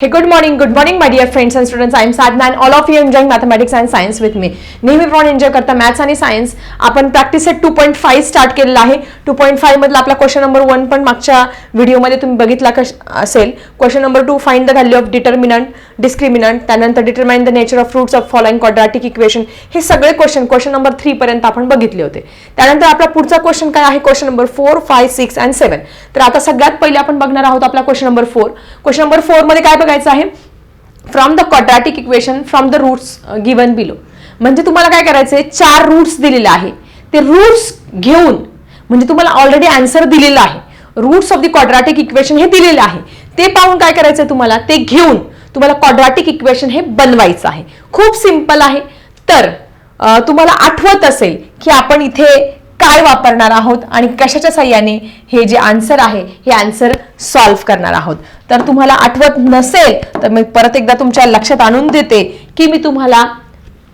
Hey good morning good morning my dear friends and students. I am Sadhna and all of you enjoying mathematics and science with me. नेहमीप्रमाणे enjoy करता maths आणि science आपण practice set two point five start केलेला आहे two point five मधला आपला question number one पण मागच्या व्हिडिओमध्ये तुम्ही बघितला कश असेल question number two find the value of determinant discriminant त्यानंतर determine the nature of roots of following quadratic equation हे सगळे क्वेश्चन क्वेश्चन नंबर थ्री पर्यंत आपण बघितले होते. त्यानंतर आपला पुढचा क्वेश्चन काय आहे? Question number four five six and seven तर आता सगळ्यात पहिले आपण बघणार आहोत आपला question number four question number फोरमध्ये काय बघायचं आहे? From the quadratic equation from the roots given below म्हणजे तुम्हाला काय करायचं आहे? चार रूट्स दिलेले आहे. ते रूट्स घेऊन म्हणजे तुम्हाला ऑलरेडी आन्सर दिलेला आहे. Roots of the quadratic equation हे दिलेले आहे. ते पाहून काय करायचं आहे तुम्हाला? ते घेऊन तुम्हाला क्वाड्रॅटिक इक्वेशन हे बनवायचं आहे. खूप सिंपल आहे. तर तुम्हाला आठवत असेल की आपण इथे काय वापरणार आहोत आणि कशाच्या साह्याने हे जे आन्सर आहे हे आन्सर सॉल्व्ह करणार आहोत. तर तुम्हाला आठवत नसेल तर मी परत एकदा तुमच्या लक्षात आणून देते की मी तुम्हाला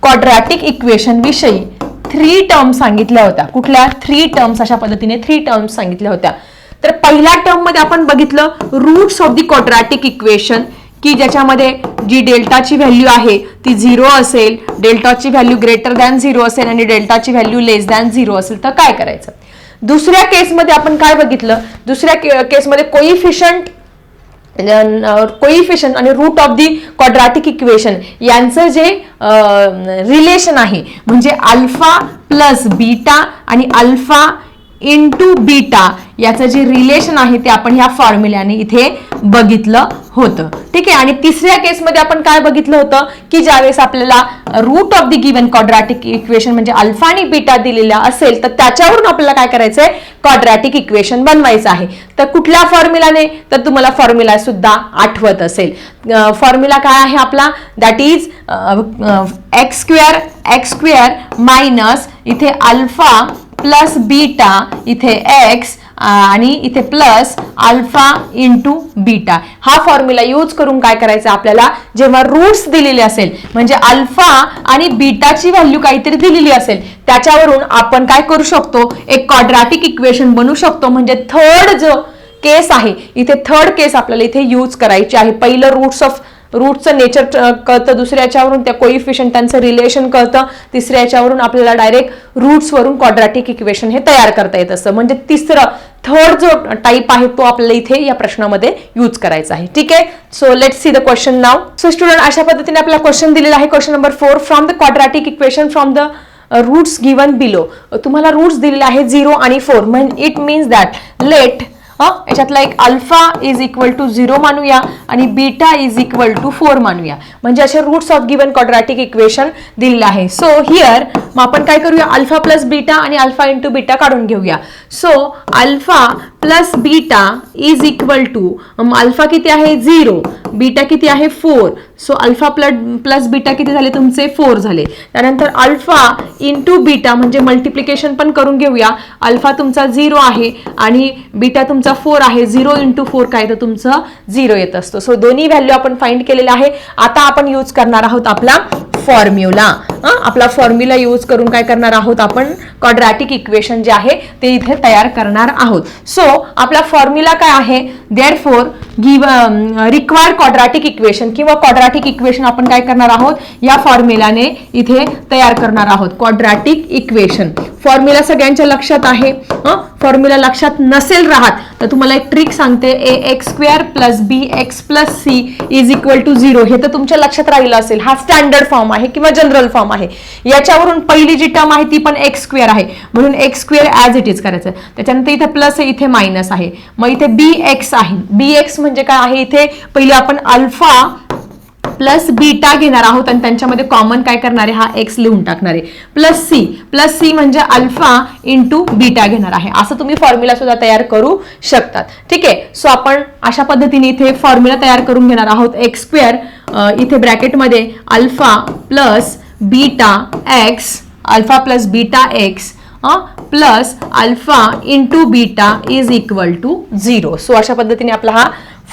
क्वाड्रॅटिक इक्वेशन विषयी थ्री टर्म्स सांगितल्या होत्या. कुठल्या? थ्री टर्म्स अशा पद्धतीने थ्री टर्म्स सांगितल्या होत्या. तर पहिल्या टर्ममध्ये आपण बघितलं roots of the quadratic equation की ज्याच्यामध्ये जी डेल्टाची व्हॅल्यू आहे ती झिरो असेल डेल्टाची व्हॅल्यू ग्रेटर दॅन झिरो असेल आणि डेल्टाची व्हॅल्यू लेस दॅन झिरो असेल तर काय करायचं? दुसऱ्या केसमध्ये आपण काय बघितलं? दुसऱ्या केसमध्ये कोइफिशंट कोइफिशियंट आणि root of the quadratic equation यांचं जे रिलेशन आहे म्हणजे अल्फा प्लस बीटा आणि अल्फा इंटू बीटा याचं जे रिलेशन आहे ते आपण ह्या फॉर्म्युल्याने इथे बघितलं होतं. ठीक आहे? आणि तिसऱ्या केसमध्ये आपण काय बघितलं होतं? की ज्यावेळेस आपल्याला root of the given quadratic equation म्हणजे अल्फा आणि बीटा दिलेला असेल तर त्याच्यावरून आपल्याला काय करायचं आहे कॉड्रॅटिक इक्वेशन बनवायचं आहे. तर कुठल्या फॉर्म्युलाने तर तुम्हाला फॉर्म्युला सुद्धा आठवत असेल. फॉर्म्युला काय आहे आपला? That is X square X square minus इथे अल्फा प्लस बीटा इथे एक्स आणि इथे प्लस अल्फा इंटू बीटा. हा फॉर्म्युला यूज करून काय करायचं आपल्याला? जेव्हा रूट्स दिलेले असेल म्हणजे अल्फा आणि बीटाची व्हॅल्यू काहीतरी दिलेली असेल त्याच्यावरून आपण काय करू शकतो? एक क्वाड्रॅटिक इक्वेशन बनवू शकतो. म्हणजे थर्ड जो केस आहे इथे थर्ड केस आपल्याला इथे यूज करायची आहे. पहिलं रूट्स ऑफ रूटचं नेचर कळतं दुसऱ्या याच्यावरून त्या कोइफिशियंट त्यांचं रिलेशन कळतं. तिसऱ्या याच्यावरून आपल्याला डायरेक्ट रूट्सवरून क्वाड्रॅटिक इक्वेशन हे तयार करता येत असतं. म्हणजे तिसरं थर्ड जो टाईप आहे तो आपल्याला इथे या प्रश्नामध्ये यूज करायचा आहे. ठीक आहे? So let see the question now so student अशा पद्धतीने आपला क्वेश्चन दिलेला आहे. Question number four from the quadratic equation from the roots given below तुम्हाला रूट्स दिलेले आहे झिरो आणि फोर म्हणजे इट मीन्स दॅट लेट याच्यातला एक alpha is equal to zero मानूया आणि beta is equal to four मानूया. म्हणजे असे roots of given quadratic equation दिलेलं आहे. सो हिअर मग आपण काय करूया? अल्फा प्लस बीटा आणि अल्फा इंटू बीटा काढून घेऊया. So alpha plus beta is equal to alpha किती आहे? झिरो बीटा किती आहे? Four so alpha plus plus beta किती झाले? तुमचे फोर झाले. त्यानंतर अल्फा इंटू बीटा म्हणजे मल्टिप्लिकेशन पण करून घेऊया. अल्फा तुमचा झिरो आहे आणि बीटा तुमचा फोर आहे. झिरो इंटू फोर काय तर तुमचं झिरो येत असतो. सो दोन्ही व्हॅल्यू आपण फाइंड केलेले आहे. आता आपण यूज करणार आहोत आपला फॉर्म्युला आपला फॉर्म्युला यूज करून काय करणार आहोत आपण? क्वाड्रॅटिक इक्वेशन जे आहे ते इथे तयार करणार आहोत. सो आपला फॉर्म्युला काय आहे? There four give required quadratic equation किंवा क्वाड्रॅटिक इक्वेशन आपण काय करणार आहोत? या फॉर्म्युलाने इथे तयार करणार आहोत. क्वाड्रॅटिक इक्वेशन फॉर्म्युला सगळ्यांच्या लक्षात आहे. फॉर्म्युला लक्षात नसेल राहत तर तुम्हाला एक ट्रिक सांगते. A X square plus B X plus C is equal to zero हे तर तुमच्या लक्षात राहिलं असेल. हा स्टँडर्ड फॉर्म आहे किंवा जनरल फॉर्म आहे. याच्यावरून पहिली जी टर्म आहे ती पण एक्स स्क्वेअर आहे. म्हणून X square as it is करायचं. त्याच्यानंतर इथे प्लस आहे इथे मायनस आहे. मग इथे बी एक्स आहे. बी एक्स म्हणजे काय आहे? इथे पहिले आपण अल्फा प्लस बीटा घेणार आहोत आणि त्यांच्यामध्ये कॉमन काय करणार आहे? हा एक्स लिहून टाकणार आहे. प्लस सी प्लस सी म्हणजे अल्फा इंटू बीटा घेणार आहे. असं तुम्ही फॉर्म्युला सुद्धा तयार करू शकतात. ठीक आहे? सो आपण अशा पद्धतीने इथे फॉर्म्युला तयार करून घेणार आहोत. एक्स स्क्वेअर इथे ब्रॅकेटमध्ये alpha plus beta X alpha plus beta X plus alpha into beta is equal to zero so अशा पद्धतीने आपला हा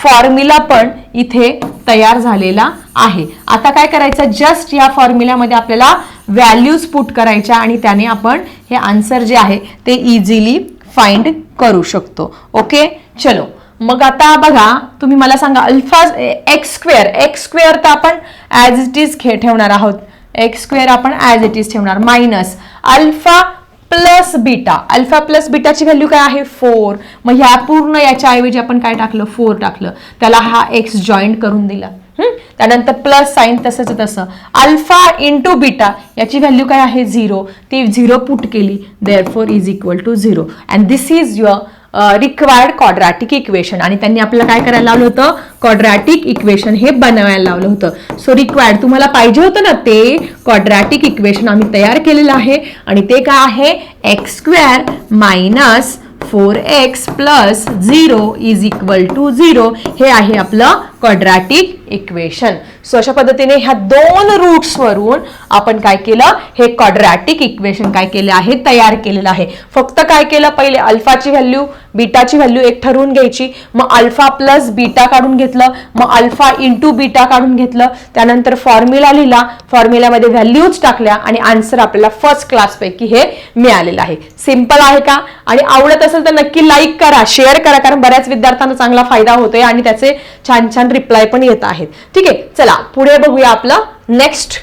फॉर्म्युला पण इथे तयार झालेला आहे. आता काय करायचं? जस्ट या फॉर्म्युल्यामध्ये आपल्याला व्हॅल्यूज पुट करायच्या आणि त्याने आपण हे आन्सर जे आहे ते इझिली फाइंड करू शकतो. ओके चलो. मग आता बघा तुम्ही मला सांगा alpha X square X square तर आपण ॲज इट इज खे ठेवणार आहोत. एक्स स्क्वेअर आपण ॲज इट इज ठेवणार. Minus alpha plus beta. Alpha plus बीटाची value काय आहे? फोर. मग ह्या पूर्ण याच्या ऐवजी आपण काय टाकलं? फोर टाकलं. त्याला हा एक्स जॉईंट करून दिला. हम्म? त्यानंतर प्लस साईन तसंच तसं. अल्फा इंटू बीटा याची व्हॅल्यू काय आहे? झिरो. ती झिरो पुट केली. Therefore is equal to zero. And this is your required quadratic equation आणि त्यांनी आपल्याला काय करायला लावलं होतं? क्वाड्रॅटिक इक्वेशन हे बनवायला लावलं होतं. सो रिक्वायर्ड तुम्हाला पाहिजे होतं ना ते क्वाड्रॅटिक इक्वेशन आम्ही तयार केलेलं आहे. आणि ते काय आहे? X square minus four X plus zero is equal to zero हे आहे आपलं क्वाड्रॅटिक इक्वेशन सो अशा पद्धतीने ह्या दोन रूट्सवरून आपण काय केलं? हे क्वाड्रॅटिक इक्वेशन काय केलं आहे? तयार केलेलं आहे. फक्त काय केलं? पहिले अल्फाची व्हॅल्यू बीटाची व्हॅल्यू एक ठरवून घ्यायची. मग अल्फा प्लस बीटा काढून घेतलं. मग अल्फा इंटू बीटा काढून घेतलं. त्यानंतर फॉर्म्युला लिहिला. फॉर्म्युल्यामध्ये व्हॅल्यूज टाकल्या आणि आन्सर आपल्याला फर्स्ट क्लासपैकी हे मिळालेलं आहे. सिंपल आहे का? आणि आवडत असेल तर नक्की लाईक करा शेअर करा कारण बऱ्याच विद्यार्थ्यांना चांगला फायदा होतोय आणि त्याचे छान छान रिप्लाय पण येत आहेत. ठीक आहे चला पुढे बघूया आपलं नेक्स्ट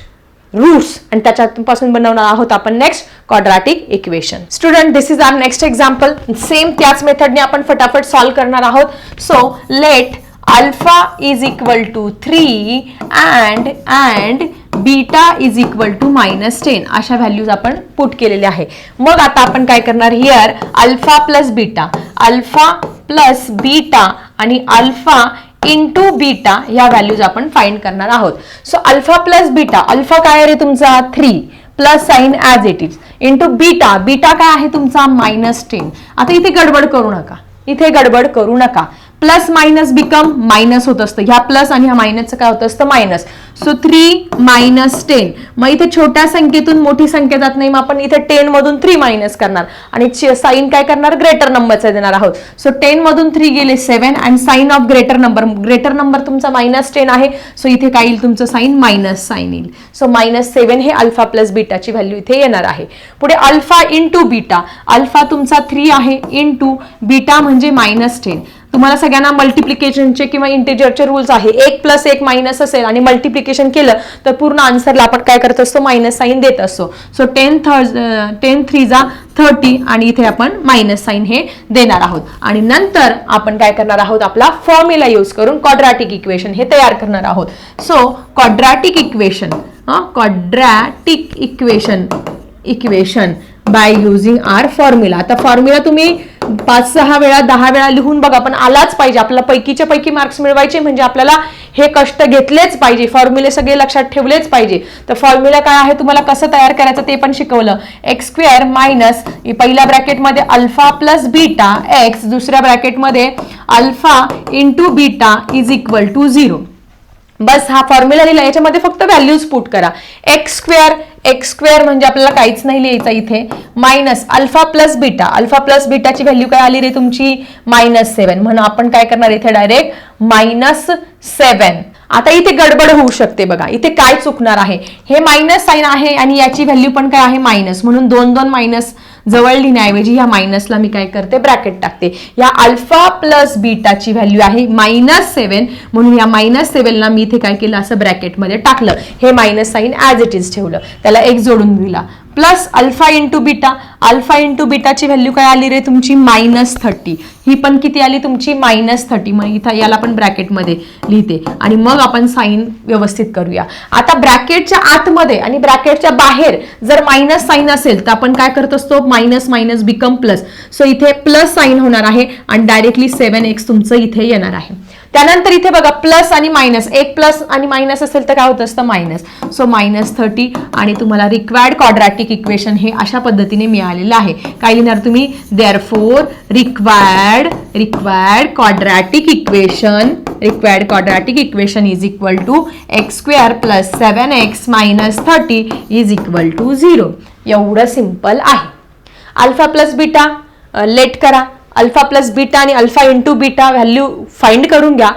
रूट्स आणि त्याच्यापासून बनवणार आहोत आपण next quadratic equation student this is our next example same त्याच मेथडने आपण फटाफट सॉल्व्ह करणार आहोत. So let alpha is equal to three and and beta is equal to minus ten अशा व्हॅल्यूज आपण पुट केलेले आहे. मग आता आपण काय करणार here alpha plus beta alpha plus beta आणि अल्फा इंटू बीटा या व्हॅल्यूज आपण फाइंड करणार आहोत. So alpha plus beta alpha काय रे तुमचा? Three plus sign as it is into beta beta काय आहे तुमचा? मायनस टेन आता इथे गडबड करू नका. इथे गडबड करू नका. प्लस मायनस बिकम मायनस होत असतं. ह्या प्लस आणि ह्या मायनसचं काय होत असतं? Minus. So three minus ten मग इथे छोट्या संख्येतून मोठी संख्या जात नाही मग आपण इथे टेन मधून थ्री मायनस करणार. आणि साईन काय करणार? ग्रेटर नंबरचा देणार आहोत. सो टेन मधून थ्री गेले seven and sign of greater number greater number तुमचा मायनस टेन आहे. सो इथे काय येईल तुमचं साईन मायनस साईन येईल. सो मायनस सेव्हन हे अल्फा प्लस बीटाची व्हॅल्यू इथे येणार आहे. पुढे अल्फा इन बीटा अल्फा तुमचा थ्री आहे इन बीटा म्हणजे मायनस टेन तुम्हाला सगळ्यांना मल्टिप्लिकेशनचे किंवा इंटेजरचे रूल्स आहे. एक प्लस एक मायनस असेल आणि मल्टिप्लिकेशन केलं तर पूर्ण आन्सरला आपण काय करत असतो? मायनस साईन देत असतो. सो टेन थर्ज टेन थ्री जा थर्टी आणि इथे आपण मायनस साईन हे देणार आहोत. आणि नंतर आपण काय करणार आहोत? आपला फॉर्म्युला यूज करून क्वाड्रॅटिक इक्वेशन हे तयार करणार आहोत. So quadratic equation quadratic equation equation by using our formula आता फॉर्म्युला तुम्ही पाच सहा वेळा दहा वेळा लिहून बघा पण आलाच पाहिजे. आपल्याला पैकीच्या पैकी मार्क्स मिळवायचे म्हणजे आपल्याला हे कष्ट घेतलेच पाहिजे. फॉर्म्युले सगळे लक्षात ठेवलेच पाहिजे. तर फॉर्म्युला काय आहे तुम्हाला कसं तयार करायचं ते पण शिकवलं. एक्स स्क्वेअर मायनस पहिल्या ब्रॅकेटमध्ये अल्फा प्लस बीटा एक्स दुसऱ्या ब्रॅकेटमध्ये alpha into beta is equal to zero बस हा फॉर्म्युला लिहिला. याच्यामध्ये फक्त व्हॅल्यूज पुट करा. एक्स स्क्वेअर एक्स स्क्वेअर म्हणजे आपल्याला काहीच नाही लिहायचं इथे. Minus alpha plus beta alpha plus बीटाची value काय आली रे तुमची? मायनस सेवन म्हणून आपण काय करणार इथे डायरेक्ट मायनस सेवन आता इथे गडबड होऊ शकते बघा. इथे काय चुकणार आहे? हे मायनस साईन आहे आणि याची व्हॅल्यू पण काय आहे? मायनस म्हणून दोन दोन मायनस जवळ लिहिण्याऐवजी ह्या मायनसला मी काय करते? ब्रॅकेट टाकते. या अल्फा प्लस बीटाची व्हॅल्यू आहे मायनस सेवन म्हणून या मायनस सेवनला मी इथे काय केलं? असं ब्रॅकेटमध्ये टाकलं. हे minus sign as it is ठेवलं. त्याला एक जोडून दिला. Plus alpha into beta alpha into बीटाची value काय आली रे तुमची? मायनस थर्टी ही पण किती आली तुमची? मायनस थर्टी मग इथं याला पण ब्रॅकेटमध्ये लिहिते. आणि मग आपण साईन व्यवस्थित करूया. आता ब्रॅकेटच्या आतमध्ये आणि ब्रॅकेटच्या बाहेर जर मायनस साईन असेल तर आपण काय करत असतो? Minus minus become plus so इथे प्लस साईन होणार आहे आणि डायरेक्टली सेवन एक्स तुमचं इथे येणार आहे. त्यानंतर इथे बघा प्लस आणि मायनस एक प्लस आणि मायनस असेल तर काय होत असतं? मायनस सो मायनस थर्टी आणि तुम्हाला रिक्वायर्ड कॉड्रॅटिक इक्वेशन हे अशा पद्धतीने मिळालेलं आहे. काय लिहिणार तुम्ही? Therefore required required quadratic equation required quadratic equation is equal to X square plus seven X minus thirty is equal to zero एवढं सिंपल आहे. अल्फा प्लस बीटा लेट करा. अल्फा प्लस बीटा आणि alpha into beta value find करून घ्या.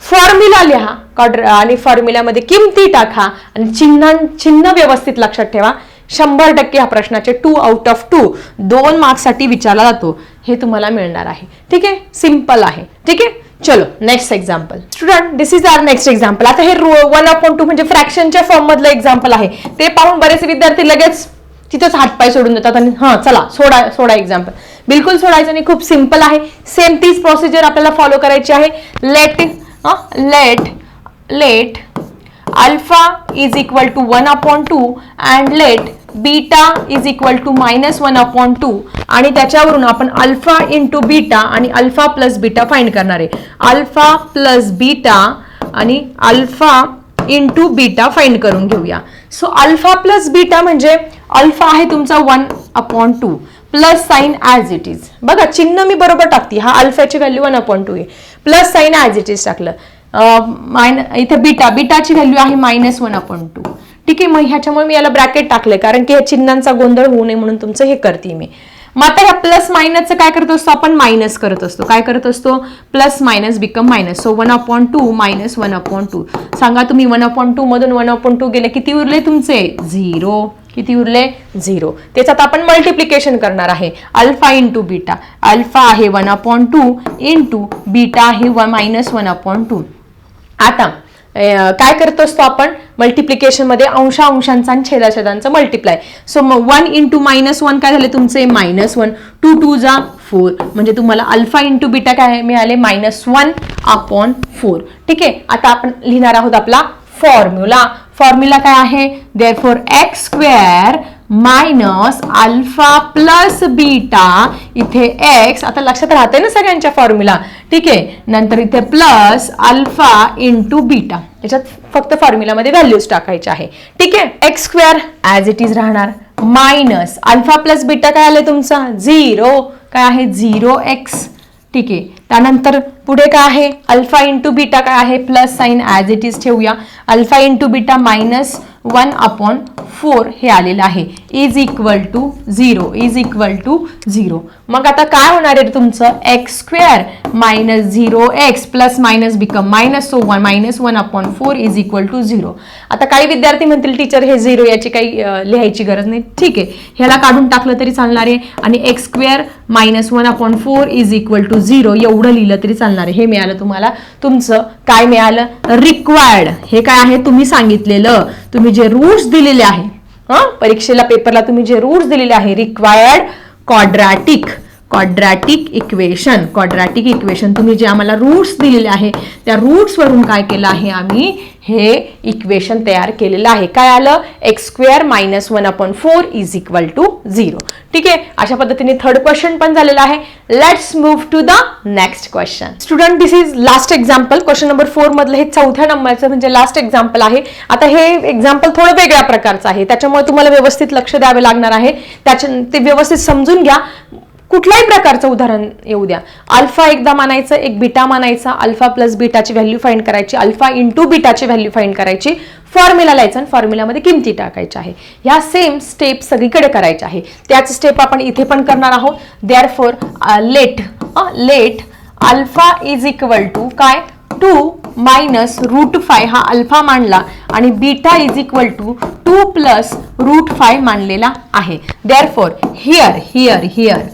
Formula लिहा. कॉड्र आणि फॉर्म्युल्यामध्ये किमती टाका. आणि चिन्ह चिन्ह व्यवस्थित लक्षात ठेवा. शंभर टक्के ह्या प्रश्नाचे टू आउट ऑफ टू दोन मार्क्ससाठी विचारला जातो. हे तुम्हाला मिळणार आहे. ठीक आहे? सिंपल आहे. ठीक आहे? चलो next example student this is our next example आता हे वन अपॉन टू म्हणजे फ्रॅक्शनच्या फॉर्ममधलं एक्झाम्पल आहे. ते पाहून बरेच विद्यार्थी लगेच तिथंच हातपाय सोडून देतात आणि हां चला सोडा सोडा एक्झाम्पल बिलकुल सोडायचं आणि खूप सिंपल आहे. सेम तीच प्रोसिजर आपल्याला फॉलो करायची आहे. Let let let alpha is equal to one upon two and let beta is equal to minus one upon two आणि त्याच्यावरून आपण अल्फा इंटू बीटा आणि अल्फा प्लस बीटा फाइंड करणार आहे. अल्फा प्लस बीटा आणि alpha into beta find करून घेऊया. So alpha plus beta म्हणजे अल्फा आहे तुमचा one upon two plus sign as it is बघा चिन्ह मी बरोबर टाकते. हा अल्फाची व्हॅल्यू वन अपॉन टू आहे. Plus sign as it is टाकलं. मायन इथे बीटा बीटाची व्हॅल्यू आहे मायनस वन अपॉन टू. ठीक आहे मग ह्याच्यामुळे मी याला ब्रॅकेट टाकले कारण की ह्या चिन्हांचा गोंधळ होऊ नये म्हणून तुमचं हे करते मी. मग आता ह्या प्लस मायनसचं काय करत असतो? आपण मायनस करत असतो. काय करत असतो? Plus minus become minus so one upon two minus one upon two. सांगा तुम्ही वन अपॉन टू मधून वन अपॉन टू गेले किती उरले तुमचे? झिरो. किती उरले? झिरो. त्याच्यात आपण मल्टिप्लिकेशन करणार आहे. अल्फा इंटू बीटा अल्फा आहे one upon two into beta आहे one minus one upon two. आता काय करत असतो आपण? मल्टिप्लिकेशनमध्ये अंशा अंशांचा आणि छेदाछेदांचा मल्टिप्लाय सो मग वन इंटू मायनस वन काय झाले तुमचे? Minus one. टू टू जा फोर म्हणजे तुम्हाला अल्फा इंटू बीटा काय मिळाले? मायनस वन अपॉन फोर ठीक आहे? आता आपण लिहिणार आहोत आपला फॉर्म्युला फॉर्म्युला काय आहे? Therefore X square minus alpha plus beta इथे एक्स आता लक्षात राहते ना सगळ्यांच्या फॉर्म्युला ठीक आहे? नंतर इथे प्लस अल्फा इंटू बीटा याच्यात फक्त फॉर्म्युलामध्ये व्हॅल्यूज टाकायचे आहे. ठीक आहे? X square as it is राहणार. मायनस अल्फा प्लस बीटा काय आलं तुमचा? झिरो काय आहे? झिरो एक्स ठीक आहे? त्यानंतर पुढे काय आहे? अल्फा इंटू बीटा काय आहे? Plus sign as it is ठेवूया. Alpha into beta minus one upon four हे आलेलं आहे. Is equal to zero is equal to zero मग आता काय होणार आहे तुमचं? X square minus zero X plus minus become minus so one minus one upon four is equal to zero आता काही विद्यार्थी म्हणतील टीचर हे झिरो याची काही लिहायची गरज नाही. ठीक आहे. ह्याला काढून टाकलं तरी चालणार आहे. आणि X square minus one upon four is equal to zero एवढं लिहिलं तरी चालणार चालणार हे मिळालं तुम्हाला. तुमचं काय मिळालं? रिक्वायर्ड हे काय आहे? तुम्ही सांगितलेलं. तुम्ही जे रूट्स दिलेले आहे परीक्षेला पेपरला तुम्ही जे रूट्स दिलेले आहे required quadratic quadratic equation quadratic equation तुम्ही जे आम्हाला रूट्स दिलेले आहे त्या रूट्सवरून काय केलं आहे आम्ही? हे इक्वेशन तयार केलेलं आहे. काय आलं? X square minus one upon four is equal to zero ठीक आहे? अशा पद्धतीने थर्ड क्वेश्चन पण झालेला आहे. Let's move to the next question student this is last example question number four मधलं हे चौथ्या नंबरचं म्हणजे लास्ट एक्झाम्पल आहे. आता हे एक्झाम्पल थोडं वेगळ्या प्रकारचं आहे. त्याच्यामुळे तुम्हाला व्यवस्थित लक्ष द्यावे लागणार आहे. त्याच्या ते व्यवस्थित समजून घ्या. कुठल्याही प्रकारचं उदाहरण येऊ द्या. अल्फा एकदा मानायचं एक बीटा मानायचा अल्फा प्लस बीटाची व्हॅल्यू फाईंड करायची अल्फा इंटू बीटाची व्हॅल्यू फाईंड करायची फॉर्म्युला लिहायचं आणि फॉर्म्युलामध्ये किमती टाकायच्या आहे. ह्या सेम स्टेप सगळीकडे करायच्या आहे. त्याच स्टेप आपण इथे पण करणार आहोत. Therefore let let alpha is equal to काय? टू मायनस रूट फाय हा अल्फा मांडला आणि beta is equal to two plus root five मानलेला आहे. Therefore here here here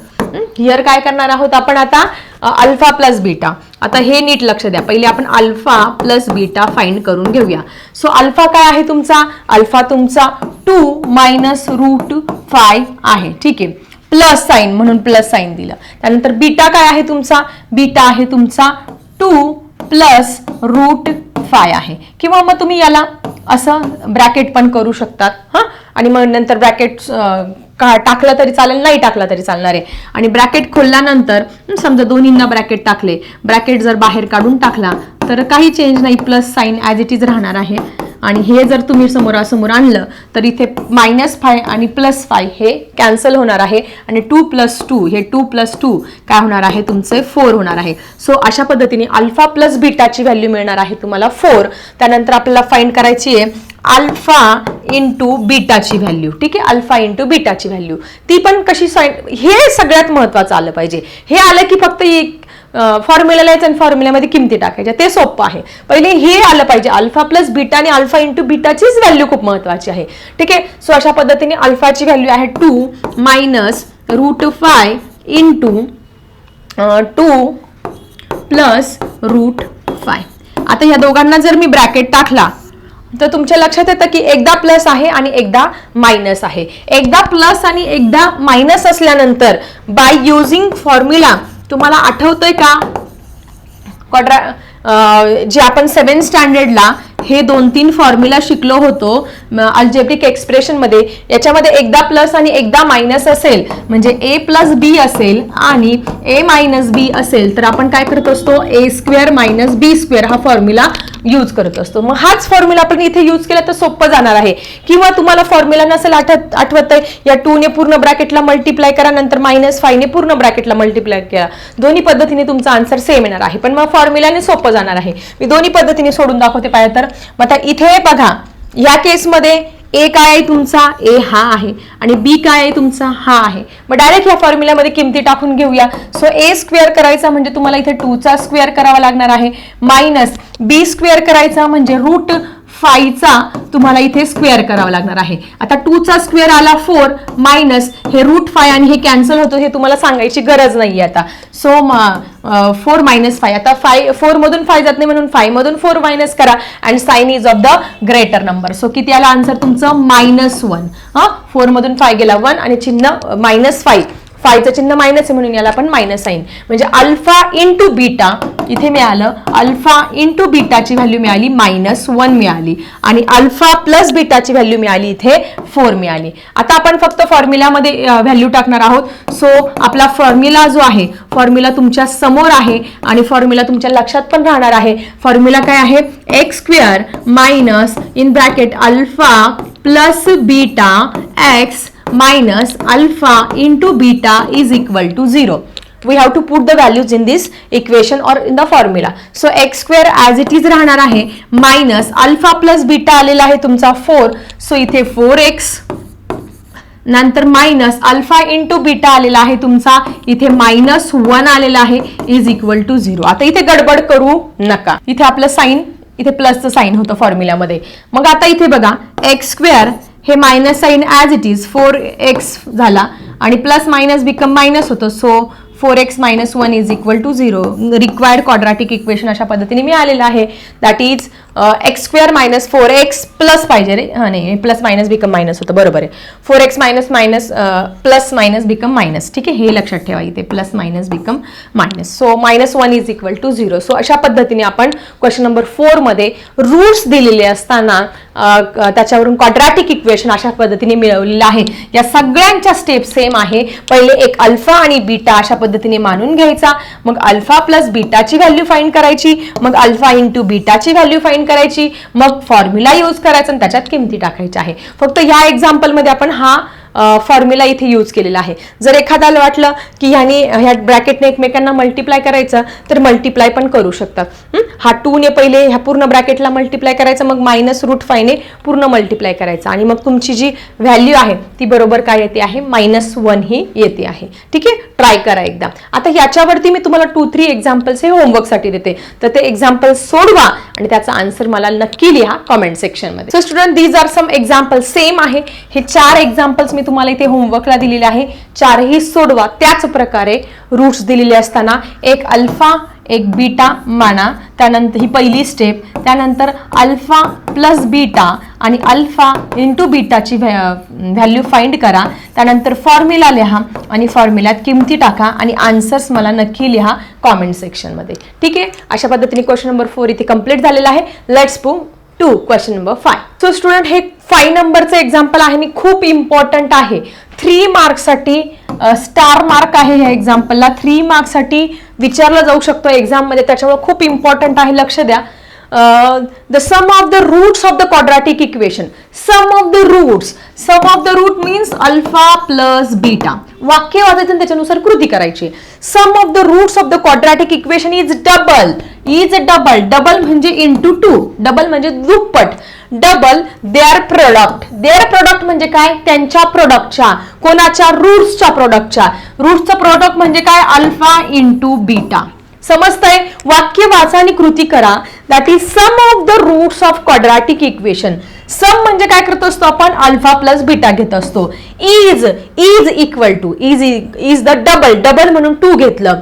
here काय करणार आहोत आपण आता? अल्फा प्लस बीटा आता हे नीट लक्ष द्या. पहिले आपण अल्फा प्लस बीटा फाइंड करून घेऊया. सो अल्फा काय आहे तुमचा? अल्फा तुमचा टू मायनस रूट फाय आहे. ठीक आहे. प्लस साईन म्हणून प्लस साईन दिलं. त्यानंतर बीटा काय आहे तुमचा? बीटा आहे तुमचा टू प्लस रूट फाय आहे. किंवा मग तुम्ही याला असं ब्रॅकेट पण करू शकतात. हां? आणि मग नंतर ब्रॅकेट का टाकलं तरी चालेल नाही टाकलं तरी चालणार आहे. आणि ब्रॅकेट खोलल्यानंतर समजा दोन्हींना ब्रॅकेट टाकले. ब्रॅकेट जर बाहेर काढून टाकला तर काही चेंज नाही plus sign as it is राहणार आहे. आणि हे जर तुम्ही समोरासमोर आणलं तर इथे मायनस फाय आणि प्लस फाय हे कॅन्सल होणार आहे. आणि टू प्लस टू हे टू प्लस टू काय होणार आहे? तुमचे फोर होणार आहे. सो अशा पद्धतीने अल्फा प्लस बीटाची व्हॅल्यू मिळणार आहे तुम्हाला फोर त्यानंतर आपल्याला फाईंड करायची आहे अल्फा इंटू बीटाची व्हॅल्यू ठीक आहे? अल्फा इंटू बीटाची व्हॅल्यू ती पण कशी हे सगळ्यात महत्वाचं आलं पाहिजे. हे आलं की फक्त एक फॉर्म्युला लिहायचं आणि फॉर्म्युल्यामध्ये किमती टाकायच्या. ते सोपं आहे. पहिले हे आलं पाहिजे. अल्फा प्लस बीटा आणि अल्फा इंटू बीटाचीच व्हॅल्यू खूप महत्वाची आहे. ठीक आहे? सो अशा पद्धतीने अल्फाची व्हॅल्यू आहे two minus root five into two plus root five आता ह्या दोघांना जर मी ब्रॅकेट टाकला तर तुमच्या लक्षात येतं की एकदा प्लस आहे आणि एकदा मायनस आहे. एकदा प्लस आणि एकदा मायनस असल्यानंतर बाय युझिंग फॉर्म्युला तुम्हाला आठवतोय का? क्वाड्रा जे आपण सेवन स्टँडर्डला हे दोन तीन फॉर्म्युला शिकलो होतो अल्जेब्रिक एक्सप्रेशनमध्ये याच्यामध्ये एकदा प्लस आणि एकदा मायनस असेल म्हणजे ए प्लस बी असेल आणि ए मायनस बी असेल तर आपण काय करत असतो? A square minus B square हा फॉर्म्युला यूज करत असतो. मग हाच फॉर्म्युला आपण इथे यूज केला तर सोपं जाणार आहे. किंवा तुम्हाला फॉर्म्युला नसेल आठवत आठवत आहे या टू ने पूर्ण ब्रॅकेटला मल्टिप्लाय करा नंतर मायनस फायने पूर्ण ब्रॅकेटला मल्टिप्लाय करा. दोन्ही पद्धतीने तुमचा आन्सर सेम येणार आहे. पण मग फॉर्म्युलाने सोपं जाणार आहे. मी दोन्ही पद्धतीने सोडून दाखवते पाहिजे तर. मग आता इथे बघा या केसमध्ये ए काय आहे तुमचा? ए हा आहे आणि बी काय आहे तुमचा? हा आहे. मग डायरेक्ट या फॉर्म्युल्यामध्ये किमती टाकून घेऊया. सो ए स्क्वेअर करायचा म्हणजे तुम्हाला इथे टूचा स्क्वेअर करावा लागणार आहे. मायनस बी स्क्वेअर करायचा म्हणजे रूट फायचा तुम्हाला इथे स्क्वेअर करावा लागणार आहे. आता टूचा स्क्वेअर आला फोर मायनस हे रूट फाय आणि हे कॅन्सल होतो हे तुम्हाला सांगायची गरज नाही आता. सो फोर मायनस फाय आता फाय फोरमधून फाय जात नाही म्हणून फायमधून फोर मायनस करा and sign is of the greater number so किती आला आन्सर तुमचं? मायनस वन हां? फोरमधून फाय गेला वन आणि चिन्ह मायनस फाईव्ह फायचं चिन्ह मायनस आहे म्हणून याला आपण मायनस साईन म्हणजे अल्फा इंटू बीटा इथे मिळालं. अल्फा इंटू बीटाची व्हॅल्यू मिळाली मायनस वन मिळाली. आणि अल्फा प्लस बीटाची व्हॅल्यू मिळाली इथे फोर मिळाली. आता आपण फक्त फॉर्म्युलामध्ये व्हॅल्यू टाकणार आहोत. सो आपला फॉर्म्युला जो आहे फॉर्म्युला तुमच्यासमोर आहे आणि फॉर्म्युला तुमच्या लक्षात पण राहणार आहे. फॉर्म्युला काय आहे? X square minus in bracket alpha plus beta X minus alpha into beta is equal to 0 we have to put the values in this equation or in the formula. So x square as it is राहणार आहे. Minus alpha plus beta आलेला आहे तुमचा 4 so इथे 4x नंतर minus alpha into beta आलेला आहे तुमचा. इथे मायनस वन आलेला आहे. इज इक्वल टू झिरो आता इथे गडबड करू नका. इथे आपलं साईन इथे प्लसचं साईन होतं फॉर्म्युल्यामध्ये मग आता इथे बघा. एक्स स्क्वेअर हे minus sign as it is four X झाला आणि प्लस मायनस बिकम मायनस होतं. So four X minus one is equal to zero required quadratic equation अशा पद्धतीने मिळालेलं आहे. That is X square minus four X plus पाहिजे रे. हां नाही प्लस मायनस बिकम मायनस होतं. बरोबर आहे. Four X minus minus plus minus become minus ठीक आहे? हे लक्षात ठेवा इथे. Plus minus become minus so minus one is equal to zero so अशा पद्धतीने आपण क्वेश्चन नंबर फोरमध्ये रूट्स दिलेले असताना त्याच्यावरून क्वाड्रॅटिक इक्वेशन अशा पद्धतीने मिळवलेलं आहे. या सगळ्यांच्या स्टेप सेम आहे. पहिले एक अल्फा आणि बीटा अशा पद्धतीने मानून घ्यायचा. मग अल्फा प्लस बीटाची व्हॅल्यू फाईंड करायची. मग अल्फा इंटू बीटाची व्हॅल्यू फाइंड करायची मग फॉर्म्युला यूज करायचा आणि त्याच्यात किमती टाकायच्या आहे. फक्त ह्या एक्झाम्पलमध्ये आपण हा फॉर्म्युला इथे यूज केलेला आहे. जर एखाद्याला वाटलं की ह्याने ह्या ब्रॅकेटने एकमेकांना मल्टिप्लाय करायचं तर मल्टिप्लाय पण करू शकतात. हा? टू ने पहिले ह्या पूर्ण ब्रॅकेटला मल्टिप्लाय करायचं मग मायनस रूट फायने पूर्ण मल्टिप्लाय करायचं. आणि मग तुमची जी व्हॅल्यू आहे ती बरोबर काय येते आहे? मायनस वन ही येते आहे. ठीक आहे? ट्राय करा एकदा. आता याच्यावरती मी तुम्हाला टू थ्री एक्झाम्पल्स हे होमवर्कसाठी देते. तर ते एक्झाम्पल सोडवा आणि त्याचा आन्सर मला नक्की लिहा कॉमेंट सेक्शनमध्ये so student these are some example same आहे. हे चार एक्झाम्पल्स मी तुम्हाला इथे होमवर्कला दिलेले आहे. चारही सोडवा. त्याच प्रकारे रूट्स दिलेले असताना एक अल्फा एक बीटा माना. त्यानंतर ही पहिली स्टेप त्यानंतर अल्फा प्लस बीटा आणि अल्फा इंटू बीटाची व्हॅल्यू फाइंड करा. त्यानंतर फॉर्म्युला लिहा आणि फॉर्म्युल्यात किमती टाका आणि आन्सर्स मला नक्की लिहा कॉमेंट सेक्शनमध्ये ठीक आहे? अशा पद्धतीने क्वेश्चन नंबर फोर इथे कंप्लीट झालेला आहे. लेट्स पू to question number five so student हे फाय नंबरचं एक्झाम्पल आहे आणि खूप इम्पॉर्टंट आहे. थ्री मार्क्ससाठी स्टार मार्क आहे ह्या एक्झाम्पलला थ्री मार्क्ससाठी विचारलं जाऊ शकतो एक्झाममध्ये त्याच्यामुळे खूप इम्पॉर्टंट आहे. लक्ष द्या. The sum of the roots of the quadratic equation sum of the roots sum of the root means alpha plus beta वाक्य वाचायचं त्याच्यानुसार कृती करायची. Sum of the roots of the quadratic equation is double is double double म्हणजे into two double म्हणजे दुप्पट. Double their product their product म्हणजे काय? त्यांच्या प्रोडक्टच्या कोणाच्या? रूट्सच्या प्रोडक्टच्या रूट्सचं प्रोडक्ट म्हणजे काय? अल्फा इंटू बीटा समजतंय? वाक्य वाचा आणि कृती करा. That is sum of the roots of quadratic equation sum म्हणजे काय करत असतो आपण? अल्फा प्लस बीटा घेत असतो. Is is equal to is is the double double म्हणून टू घेतलं.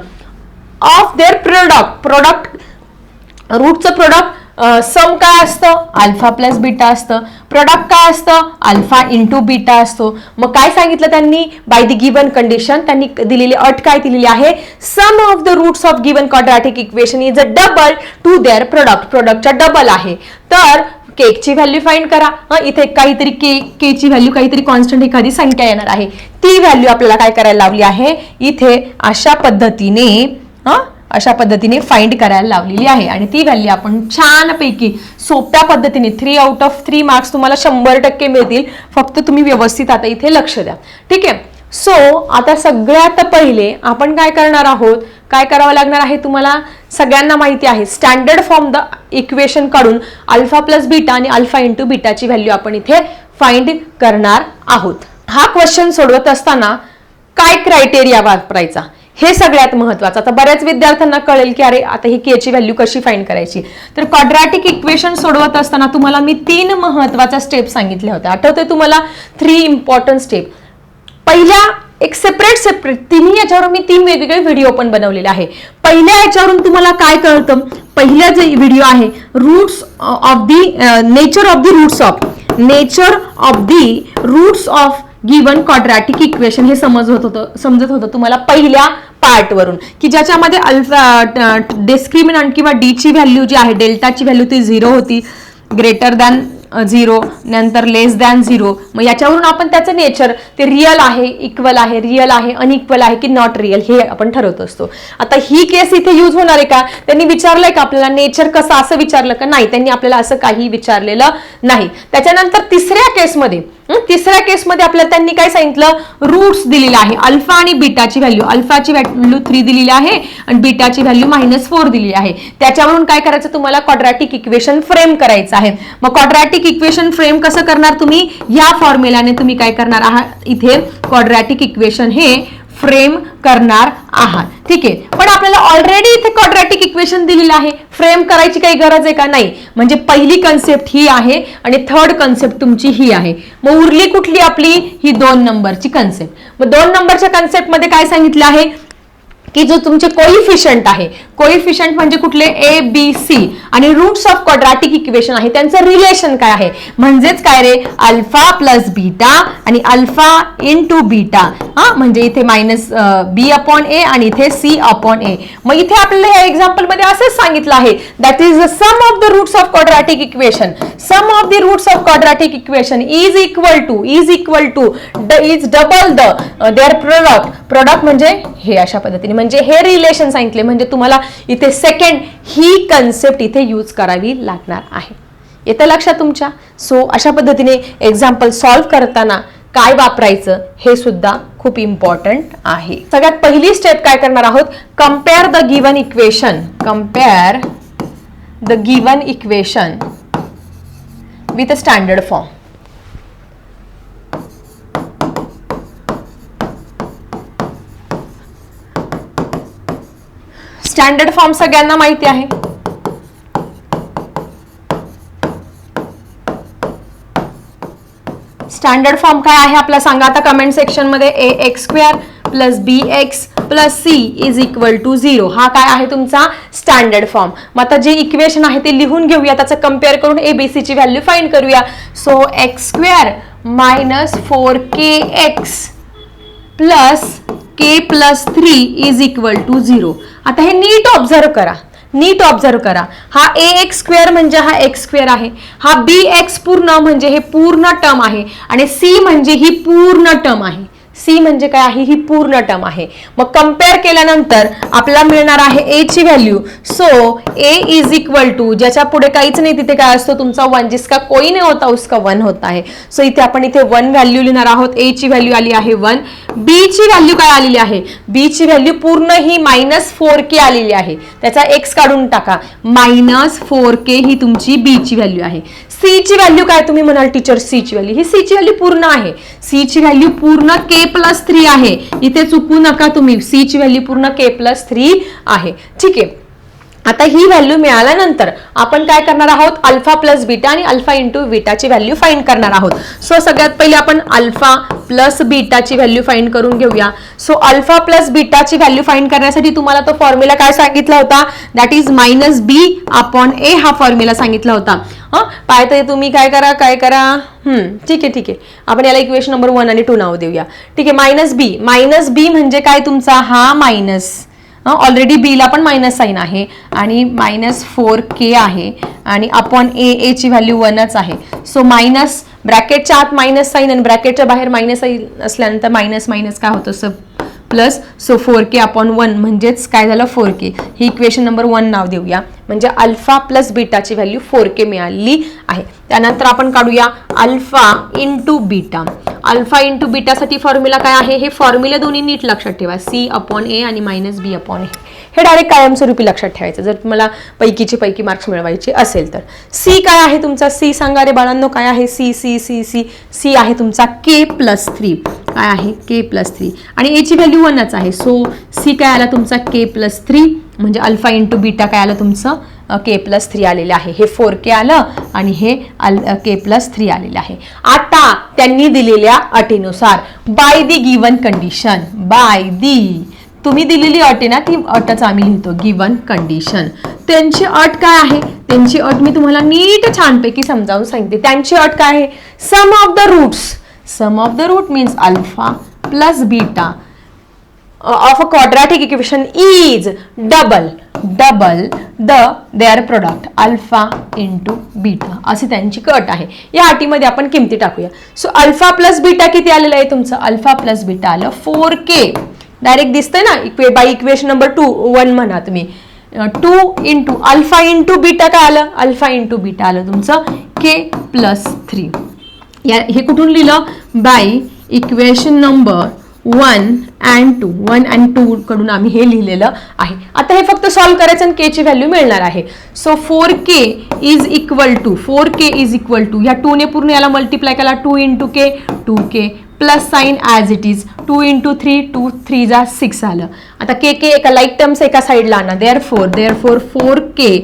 ऑफ देअर प्रोडक्ट प्रोडक्ट रूटचं प्रोडक्ट सम काय असतं? अल्फा प्लस बीटा असतं. प्रोडक्ट काय असतं? अल्फा इंटू बीटा असतो. मग काय सांगितलं त्यांनी? बाय द गिवन कंडिशन त्यांनी दिलेली अट काय दिलेली आहे? Sum of the roots of given quadratic equation is a double to their product प्रोडक्टच्या double आहे. तर केकची व्हॅल्यू फाइंड करा. इथे काहीतरी के केची व्हॅल्यू काहीतरी कॉन्स्टंट एखादी संख्या येणार आहे. ती व्हॅल्यू आपल्याला काय करायला लावली आहे? इथे अशा पद्धतीने हं, अशा पद्धतीने फाइंड करायला लावलेली आहे. आणि ती व्हॅल्यू आपण छानपैकी सोप्या पद्धतीने three out of three marks तुम्हाला शंभर टक्के मिळतील. फक्त तुम्ही व्यवस्थित आता इथे लक्ष द्या. ठीक आहे? सो आता सगळ्यात पहिले आपण काय करणार आहोत? काय करावं लागणार आहे तुम्हाला? सगळ्यांना माहिती आहे. स्टँडर्ड फॉर्म द इक्वेशन काढून अल्फा प्लस बीटा आणि अल्फा इंटू बीटाची व्हॅल्यू आपण इथे फाइंड करणार आहोत. हा क्वेश्चन सोडवत असताना काय क्रायटेरिया वापरायचा? हे सगळ्यात महत्वाचं. आता बऱ्याच विद्यार्थ्यांना कळेल की अरे आता ही केची व्हॅल्यू कशी फाईंड करायची? तर क्वाड्रॅटिक इक्वेशन सोडवत असताना तुम्हाला मी तीन महत्त्वाच्या स्टेप सांगितल्या होत्या. आठवते तुम्हाला? थ्री इम्पॉर्टंट स्टेप पहिल्या एक सेपरेट सेपरेट तिन्ही याच्यावर मी तीन वेगवेगळे व्हिडिओ पण बनवलेले आहे. पहिल्या याच्यावरून तुम्हाला काय कळतं? पहिला जे व्हिडिओ आहे roots of the nature of the roots of nature of the roots of given quadratic equation हे समजत होतं समजत होतं तुम्हाला पहिल्या पार्टवरून. की ज्याच्यामध्ये अल्फा डिस्क्रिमिनंट किंवा डीची व्हॅल्यू जी आहे डेल्टाची व्हॅल्यू ती झिरो होती. ग्रेटर दॅन झिरो नंतर लेस दॅन झिरो. मग याच्यावरून आपण त्याचं नेचर ते रिअल आहे इक्वल आहे रिअल आहे अनइक्वल आहे की नॉट रिअल हे आपण ठरवत असतो. आता ही केस इथे यूज होणार आहे का? त्यांनी विचारलंय का आपल्याला नेचर कसं असं विचारलं का? नाही त्यांनी आपल्याला असं काही विचारलेलं नाही. त्याच्यानंतर तिसऱ्या केसमध्ये तिसऱ्या केसमध्ये आपल्याला त्यांनी काय सांगितलं? रूट्स दिलेलं आहे. अल्फा आणि बीटाची व्हॅल्यू अल्फाची व्हॅल्यू थ्री दिलेली आहे आणि बीटाची व्हॅल्यू मायनस फोर दिलेली आहे. त्याच्यावरून काय करायचं तुम्हाला? क्वाड्रॅटिक इक्वेशन फ्रेम करायचं आहे. मग क्वाड्रॅटिक इक्वेशन फ्रेम कसं करणार तुम्ही? या फॉर्म्युलाने तुम्ही काय करणार आहात? इथे क्वाड्रॅटिक इक्वेशन हे फ्रेम करणार आहात. ठीक आहे? पण आपल्याला ऑलरेडी इथे क्वाड्रॅटिक इक्वेशन दिलेलं आहे. फ्रेम करायची काही गरज आहे का? नाही. म्हणजे पहिली कन्सेप्ट ही आहे आणि थर्ड कन्सेप्ट तुमची ही आहे. मग उरली कुठली आपली? ही दोन नंबरची कन्सेप्ट मग दोन नंबरच्या कन्सेप्टमध्ये काय सांगितलं आहे? की जो तुमचे कोइफिशियंट आहे. कोइफिशियंट म्हणजे कुठले? ए बी सी आणि रूट्स ऑफ क्वाड्रॅटिक इक्वेशन आहे. त्यांचं रिलेशन काय आहे? म्हणजेच काय रे? अल्फा प्लस बीटा आणि अल्फा इन टू बीटा हा? म्हणजे इथे मायनस बी अपॉन ए आणि इथे सी अपॉन ए मग इथे आपल्याला या एक्झाम्पलमध्ये असंच सांगितलं आहे. That is the sum of the roots of quadratic equation sum of the roots of quadratic equation is equal to is equal to the is double the their product product म्हणजे हे अशा पद्धतीने. म्हणजे हे रिलेशन सांगितले म्हणजे तुम्हाला इथे सेकंड ही कन्सेप्ट इथे यूज करावी लागणार आहे. येतं लक्षात तुमच्या? सो अशा पद्धतीने एक्झाम्पल सॉल्व्ह करताना काय वापरायचं हे सुद्धा खूप इम्पॉर्टंट आहे. सगळ्यात पहिली स्टेप काय करणार आहोत? Compare the given equation compare the given equation with a standard form standard form सगळ्यांना माहिती आहे. स्टँडर्ड फॉर्म काय आहे आपला सांगा. आता कमेंट सेक्शनमध्ये A X square plus B X plus C is equal to zero हा काय आहे तुमचा स्टँडर्ड फॉर्म मग आता जे इक्वेशन आहे ते लिहून घेऊया. त्याचं कंपेअर करून ए बी सी ची व्हॅल्यू फाइंड करूया. So X square minus four K X plus K plus three is equal to zero आता हे नीट ऑब्झर्व करा. नीट ऑब्झर्व करा. हा ए एक्स स्क्वेअर म्हणजे हा एक्स स्क्वेअर आहे. हा बी एक्स पूर्ण म्हणजे हे पूर्ण टर्म आहे. आणि सी म्हणजे ही पूर्ण टर्म आहे. सी म्हणजे काय आहे? ही पूर्ण टर्म आहे. मग कंपेअर केल्यानंतर आपल्याला मिळणार आहे ए ची value so A is equal to ज्याच्या पुढे काहीच नाही तिथे काय असतो? तुमचा वन जिसका कोई नाही होता उसका वन होता आहे. सो इथे आपण इथे वन व्हॅल्यू लिहिणार आहोत. ए ची व्हॅल्यू आली आहे वन बी ची व्हॅल्यू काय आलेली आहे? बी ची व्हॅल्यू पूर्ण ही मायनस फोर के आलेली आहे. त्याचा एक्स काढून टाका. मायनस फोर के ही तुमची बी ची व्हॅल्यू आहे. सी ची व्हॅल्यू काय तुम्ही म्हणाल टीचर सी ची व्हॅल्यू ही सी ची व्हॅल्यू पूर्ण आहे. सी ची व्हॅल्यू पूर्ण के प्लस थ्री आहे. इथे चुकू नका तुम्ही. सी ची व्हॅल्यू पूर्ण के प्लस थ्री आहे. ठीक आहे. आता ही व्हॅल्यू मिळाल्यानंतर आपण काय करणार आहोत? अल्फा प्लस बीटा आणि अल्फा इंटू बीटाची व्हॅल्यू फाईंड करणार आहोत. सो सगळ्यात पहिले आपण अल्फा प्लस बीटाची व्हॅल्यू फाईंड करून घेऊया. सो अल्फा प्लस बीटाची व्हॅल्यू फाईंड करण्यासाठी तुम्हाला तो फॉर्म्युला काय सांगितला होता? That is minus B upon A हा फॉर्म्युला सांगितला होता. हं? पाहते तुम्ही काय करा काय करा? हम्म ठीक आहे ठीक आहे. आपण याला इक्वेशन नंबर वन आणि टू नाव देऊया. ठीक आहे मायनस बी मायनस बी म्हणजे काय तुमचा? हा मायनस ऑलरेडी बीला पण मायनस साईन आहे. आणि मायनस फोर के आहे. आणि अपॉन ए एची व्हॅल्यू वनच आहे. सो मायनस ब्रॅकेटच्या आत मायनस साईन आणि ब्रॅकेटच्या बाहेर मायनस साईन असल्यानंतर मायनस मायनस काय होतं? So plus so four k upon one म्हणजेच काय झालं? फोर के ही इक्वेशन नंबर वन नाव देऊया. म्हणजे अल्फा प्लस बीटाची व्हॅल्यू फोर के मिळाली आहे. त्यानंतर आपण काढूया alpha into beta alpha into बीटासाठी formula काय आहे? हे फॉर्म्युला दोन्ही नीट लक्षात ठेवा. सी अपॉन ए आणि मायनस बी अपॉन ए हे डायरेक्ट कायमस्वरूपी लक्षात ठेवायचं. जर तुम्हाला पैकीचे पैकी मार्क्स मिळवायचे असेल तर. सी काय आहे तुमचा? सी सांगा रे बाळांनो काय आहे? C C C C C आहे तुमचा के प्लस थ्री काय आहे? के प्लस थ्री आणि एची व्हॅल्यू वनच आहे. सो सी काय आला? तुमचा के प्लस थ्री म्हणजे अल्फा इंटू बीटा काय आलं तुमचं? के प्लस थ्री आलेलं आहे. हे फोर के आलं आणि हे अल के प्लस थ्री आलेलं आहे. आता त्यांनी दिलेल्या अटीनुसार by the given condition by the तुम्ही दिलेली अट आहे ना ती अटच आम्ही लिहितो गिवन कंडिशन त्यांची अट काय आहे? त्यांची अट मी तुम्हाला नीट छानपैकी समजावून सांगते. त्यांची अट काय आहे? Sum of the roots sum of the root means alpha plus beta Uh, of a quadratic equation is double. Double the their product alpha into beta. अशी त्यांची कट आहे. या अटीमध्ये आपण किमती टाकूया. सो अल्फा प्लस बीटा किती आलेलं आहे तुमचं? अल्फा प्लस बीटा आलं फोर के डायरेक्ट दिसतंय ना? इक्वे by equation number two one म्हणा तुम्ही. Two into alpha into beta काय आलं? अल्फा इंटू बीटा आलं तुमचं. के प्लस थ्री या हे कुठून लिहिलं? By equation number one and two one and two कडून आम्ही हे लिहिलेलं आहे. आता हे फक्त सॉल्व्ह करायचं आणि केची व्हॅल्यू मिळणार आहे. So four k is equal to four k is equal to ह्या टूने पूर्ण याला मल्टिप्लाय केला two into k two k plus sign as it is two into three two three जा सिक्स आलं. आता के के एका लाईक टर्म्स एका साईडला आणा. Therefore therefore four k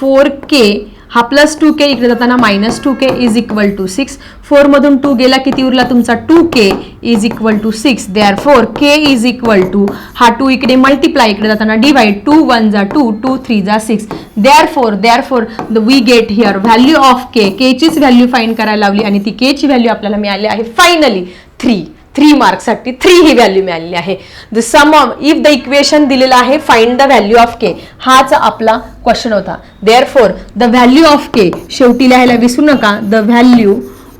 four k हा प्लस टू के इकडे जाताना minus two k is equal to six फोरमधून two गेला किती उरला तुमचा? Two k is equal to six therefore k is equal to हा टू इकडे मल्टिप्लाय इकडे जाताना डिवाइड टू वन जा टू टू थ्री जा six therefore therefore the we get here value of k केचीच value find करायला लावली आणि ती केची व्हॅल्यू आपल्याला मिळाली आहे फायनली थ्री थ्री मार्क्ससाठी थ्री ही व्हॅल्यू मिळालेली आहे. The sum of if the equation दिलेलं आहे find the value of k हाच आपला क्वेश्चन होता. Therefore the value of k शेवटी लिहायला विसरू नका. The value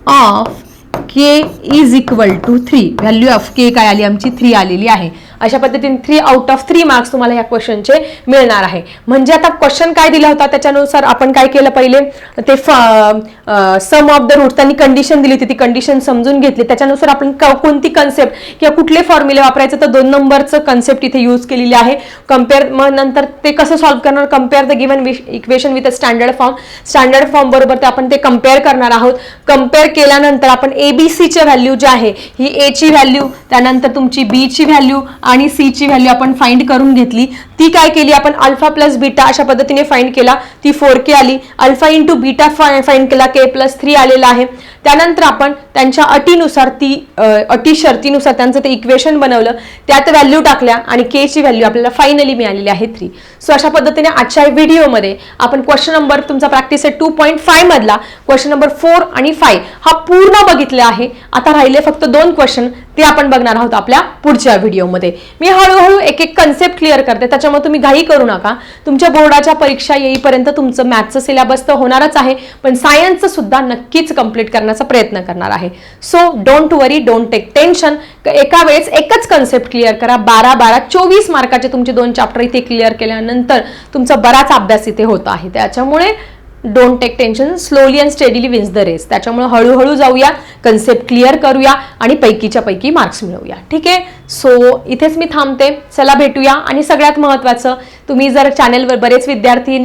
of k is equal to three value of k काय आली? आमची थ्री आलेली आहे. अशा पद्धतीने three out of three marks तुम्हाला या क्वेश्चनचे मिळणार आहे. म्हणजे आता क्वेश्चन काय दिला होता? त्याच्यानुसार आपण काय केलं पहिले? ते सम ऑफ द रूट त्यांनी कंडिशन दिली होती. ती कंडिशन समजून घेतली. त्याच्यानुसार आपण कोणती कन्सेप्ट किंवा कुठले फॉर्म्युले वापरायचं तर दोन नंबरचं कन्सेप्ट इथे यूज केलेली आहे. कंपेअर मग नंतर ते कसं सॉल्व्ह करणार? Compare the given equation with a standard form standard form बरोबर ते आपण ते कंपेअर करणार आहोत. कंपेअर केल्यानंतर आपण एबीसीच्या व्हॅल्यू जी आहे ही ए ची व्हॅल्यू त्यानंतर तुमची बी ची व्हॅल्यू आणि सी ची व्हॅल्यू आपण फाइंड करून घेतली. ती काय केली? आपण अल्फा प्लस बीटा अशा पद्धतीने फाइंड केला. ती फोर के आली. अल्फा इंटू बीटा फाइंड केला. के प्लस थ्री आलेला आहे. त्यानंतर आपण त्यांच्या अटीनुसार ती अटी शर्तीनुसार त्यांचं ते इक्वेशन बनवलं. त्यात व्हॅल्यू टाकल्या आणि के ची व्हॅल्यू आपल्याला फायनली मिळालेली आहे थ्री सो अशा पद्धतीने आजच्या व्हिडिओमध्ये आपण क्वेश्चन नंबर तुमचा प्रॅक्टिस आहे टू पॉईंट फाय मधला. क्वेश्चन नंबर फोर आणि फाय हा पूर्ण बघितला आहे. आता राहिले फक्त दोन क्वेश्चन ते आपण बघणार आहोत आपल्या पुढच्या व्हिडिओमध्ये मी हळूहळू एक एक कन्सेप्ट क्लिअर करते. त्याच्यामुळे तुम्ही घाई करू नका. तुमच्या बोर्डाच्या परीक्षा येईपर्यंत तुमचं मॅथचं सिलेबस तर होणारच आहे. पण सायन्सचं सुद्धा नक्कीच कंप्लीट करण्याचा प्रयत्न करणार आहे. So don't worry don't take tension एका वेळेस एकच कन्सेप्ट क्लिअर करा. बारा बारा चोवीस मार्काचे तुमचे दोन चॅप्टर इथे क्लिअर केल्यानंतर तुमचा बराच अभ्यास इथे होत आहे. त्याच्यामुळे don't take tension slowly and steadily wins the race त्याच्यामुळे हळूहळू जाऊया कन्सेप्ट क्लिअर करूया आणि पैकीच्या पैकी मार्क्स मिळवूया. ठीक आहे? सो इथेच मी थांबते. चला भेटूया. आणि सगळ्यात महत्त्वाचं तुम्ही जर चॅनेलवर बरेच विद्यार्थी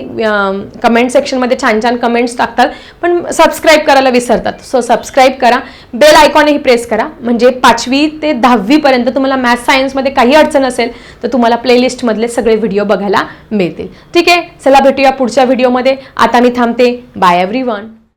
कमेंट सेक्शनमध्ये छान छान कमेंट्स टाकतात पण सबस्क्राईब करायला विसरतात. सो सबस्क्राईब करा. बेल आयकॉनही प्रेस करा. म्हणजे पाचवी ते दहावीपर्यंत तुम्हाला मॅथ सायन्समध्ये काही अडचण असेल तर तुम्हाला प्लेलिस्टमधले सगळे व्हिडिओ बघायला मिळतील. ठीक आहे? चला भेटूया पुढच्या व्हिडिओमध्ये आता मी थांबते. Bye every one